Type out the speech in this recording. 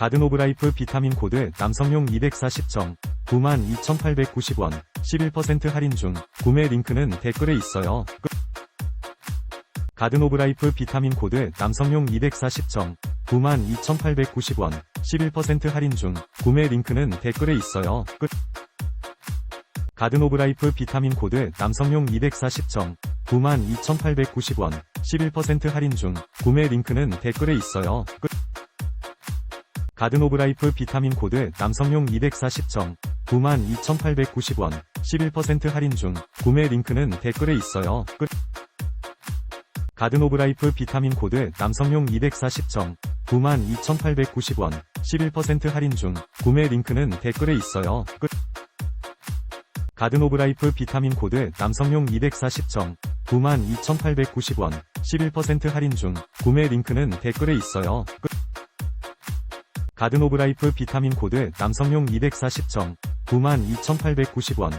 가든 오브 라이프 비타민 코드 남성용 240정 92,890원 11% 할인 중 구매 링크는 댓글에 있어요. 끝. 가든 오브 라이프 비타민 코드 남성용 240정 92,890원 11% 할인 중 구매 링크는 댓글에 있어요. 끝. 가든 오브 라이프 비타민 코드 남성용 240정 92,890원 11% 할인 중 구매 링크는 댓글에 있어요. 끝. 가든 오브 라이프 비타민 코드 남성용 240정 92,890원 11% 할인 중 구매 링크는 댓글에 있어요. 끝. 가든 오브 라이프 비타민 코드 남성용 240정 92,890원 11% 할인 중 구매 링크는 댓글에 있어요. 끝. 가든 오브 라이프 비타민 코드 남성용 240정 92,890원 11% 할인 중 구매 링크는 댓글에 있어요. 끝. 가든 오브 라이프 비타민 코드 남성용 240정 92,890원